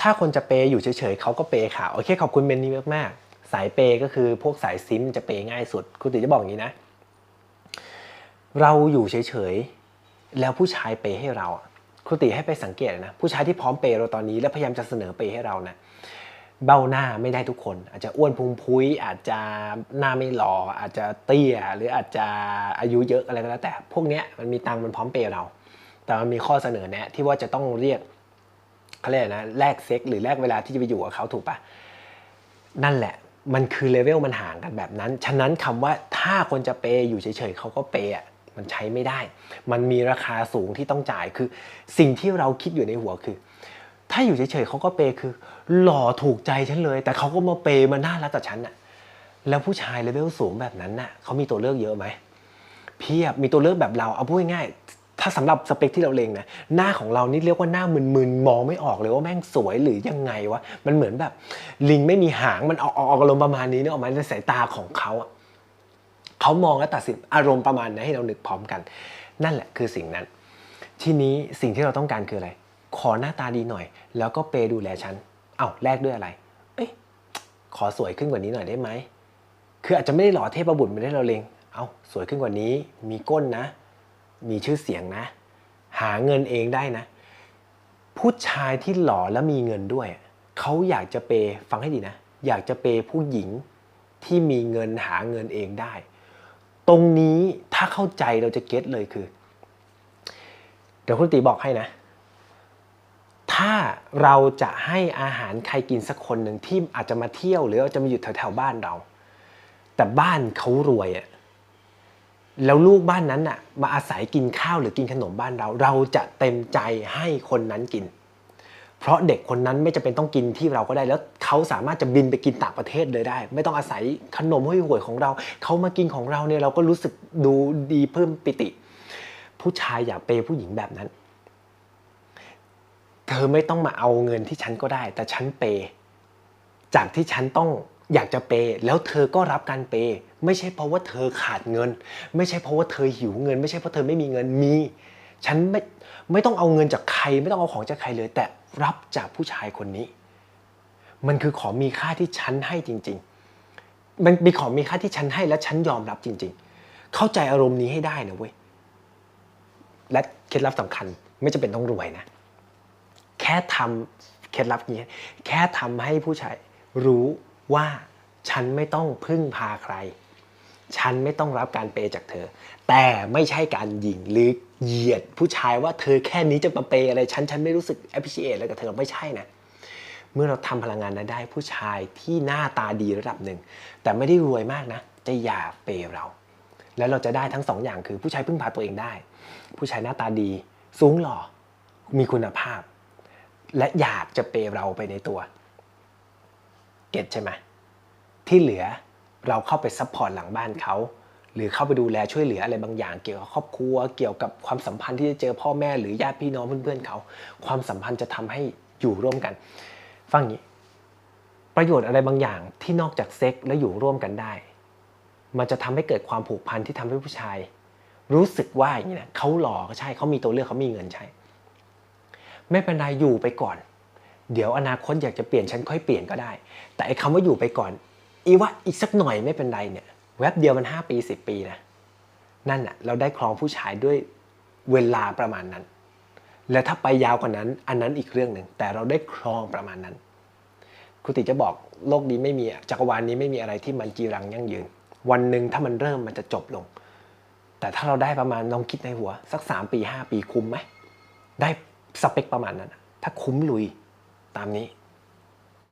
ถ้าคนจะเปย์อยู่เฉยๆเขาก็เปย์ค่ะโอเคขอบคุณเมนนี่มากๆ สายเปย์ก็คือพวกสายซิมจะเปย์ง่ายสุด คุณติจะบอกอย่างนี้นะ เราอยู่เฉยๆแล้วผู้ชายเปย์ให้เราคุณติให้ไปสังเกตนะผู้ชายที่พร้อมเปย์เราตอนนี้แล้วพยายามจะเสนอเปย์ให้เรานะเบ้าหน้าไม่ได้ทุกคน อาจจะอ้วนพุงพุ้ย อาจจะหน้าไม่หล่ออาจจะเตี้ย หรืออาจจะอายุเยอะอะไรก็แล้วแต่ พวกเนี้ยมันมีตังค์มันพร้อมเปย์เรา แต่มันมีข้อเสนอแนะที่ว่าจะต้องเรียก เขาเรียกนะแลกเซ็กหรือแลกเวลาที่จะไปอยู่กับเขาถูกปะนั่นแหละ มันคือเลเวลมันห่างกันแบบนั้น ฉะนั้นคำว่าถ้าคนจะเปย์อยู่เฉยๆเขาก็เปย์อะมันใช้ไม่ได้ มันมีราคาสูงที่ต้องจ่ายคือ สิ่งที่เราคิดอยู่ในหัวคือ ถ้าอยู่เฉยๆเขาก็เปย์คือ หล่อถูกใจฉันเลย แต่เขาก็มาเปย์มาน่ารักกับฉันน่ะแล้วผู้ชายเลเวลสูงแบบนั้นน่ะเขามีตัวเลือกเยอะไหมเพียบมีตัวเลือกแบบเราเอาพูดง่าย ถ้าสำหรับสเปคที่เราเลงนะหน้าของเรานี่เรียกว่าหน้ามึนๆมองไม่ออกเลยว่าแม่งสวยหรือยังไงวะมันเหมือนแบบลิงไม่มีหางมันออกออกอารมณ์ประมาณนี้เนี่ยออกมาในสายตาของเขาอะเขามองและตัดสินอารมณ์ประมาณนั้ให้เรานึกพร้อมกัน นั่นแหละคือสิ่งนั้น ทีนี้สิ่งที่เราต้องการคืออะไร ขอหน้าตาดีหน่อย แล้วก็เปย์ดูแลฉันเอ้าแลกด้วยอะไรเอ้ยขอสวยขึ้นกว่านี้หน่อยได้ไหมคืออาจจะไม่ได้หล่อเทพบุตรไม่ได้เราเลงเอาสวยขึ้นกว่านี้มีก้นนะ มีชื่อเสียงนะ หาเงินเองได้นะ ผู้ชายที่หล่อและมีเงินด้วย เขาอยากจะเปย์ฟังให้ดีนะ อยากจะเปย์ผู้หญิงที่มีเงินหาเงินเองได้ ตรงนี้ถ้าเข้าใจเราจะเก็ตเลยคือ เดี๋ยวคุณตีบอกให้นะ ถ้าเราจะให้อาหารใครกินสักคนหนึ่งที่อาจจะมาเที่ยวหรืออาจจะมาอยู่แถวๆบ้านเรา แต่บ้านเขารวยอะ แล้วลูกบ้านนั้นน่ะมาอาศัยกินข้าวหรือกินขนมบ้านเรา เราจะเต็มใจให้คนนั้นกิน เพราะเด็กคนนั้นไม่จำเป็นต้องกินที่เราก็ได้ แล้วเขาสามารถจะบินไปกินต่างประเทศเลยได้ ไม่ต้องอาศัยขนมห้วยหวยของเรา เขามากินของเราเนี่ยเราก็รู้สึกดูดีเพิ่มปิติ ผู้ชายอยากเปย์ผู้หญิงแบบนั้น เธอไม่ต้องมาเอาเงินที่ฉันก็ได้ แต่ฉันเปย์จากที่ฉันต้องอยากจะเปย์แล้วเธอก็รับการเปย์ ไม่ใช่เพราะว่าเธอขาดเงิน ไม่ใช่เพราะว่าเธอหิวเงิน ไม่ใช่เพราะเธอไม่มีเงินมี ฉันไม่ไม่ต้องเอาเงินจากใคร ไม่ต้องเอาของจากใครเลย แต่รับจากผู้ชายคนนี้ มันคือของมีค่าที่ฉันให้จริง ๆ มันมีของมีค่าที่ฉันให้และฉันยอมรับจริง ๆ เข้าใจอารมณ์นี้ให้ได้นะเว้ยและเคล็ดลับสำคัญไม่จำเป็นต้องรวยนะ แค่ทำเคล็ดลับนี้แค่ทำให้ผู้ชายรู้ว่าฉันไม่ต้องพึ่งพาใคร ฉันไม่ต้องรับการเปย์จากเธอ แต่ไม่ใช่การหยิงหรือเหยียดผู้ชายว่าเธอแค่นี้จะมาเปย์อะไรฉันฉันไม่รู้สึก appreciate อะไรกับเธอไม่ใช่นะ เมื่อเราทำพลังงานนั้นได้ผู้ชายที่หน้าตาดีระดับหนึ่ง แต่ไม่ได้รวยมากนะ จะอยากเปย์เรา แล้วเราจะได้ทั้งสองอย่างคือผู้ชายพึ่งพาตัวเองได้ ผู้ชายหน้าตาดี สูงหล่อมีคุณภาพ และอยากจะเปย์เราไปในตัว เก็ตใช่ไหมที่เหลือ เราเข้าไปซัพพอร์ตหลังบ้านเขาหรือเข้าไปดูแลช่วยเหลืออะไรบางอย่าง เกี่ยวกับครอบครัว เกี่ยวกับความสัมพันธ์ที่จะเจอพ่อแม่หรือญาติพี่น้องเพื่อนๆเขา ความสัมพันธ์จะทำให้อยู่ร่วมกัน ฟังนี้ ประโยชน์อะไรบางอย่างที่นอกจากเซ็กและอยู่ร่วมกันได้ มันจะทำให้เกิดความผูกพันที่ทำให้ผู้ชาย รู้สึกว่าอย่างนี้นะเขาหล่อก็ใช่เขามีตัวเลือกเขามีเงินใช่ไม่เป็นไรอยู่ไปก่อน เดี๋ยวอนาคตอยากจะเปลี่ยนฉันค่อยเปลี่ยนก็ได้ แต่ไอ้คำว่าอยู่ไปก่อน อีว่าอีกสักหน่อยไม่เป็นไรเนี่ยแวบเดียวมัน 5 ปี 10 ปีนะนั่นน่ะเราได้ครองผู้ชายด้วยเวลาประมาณนั้น แล้วถ้าไปยาวกว่านั้น อันนั้นอีกเรื่องหนึ่งแต่เราได้ครองประมาณนั้นครูติจะบอกโลกนี้ไม่มีจักรวาลนี้ไม่มีอะไรที่มันจีรังยั่งยืน วันหนึ่งถ้ามันเริ่มมันจะจบลง แต่ถ้าเราได้ประมาณลองคิดในหัว สัก 3 ปี 5 ปีคุ้มไหมได้สเปคประมาณนั้น ถ้าคุ้มลุยตามนี้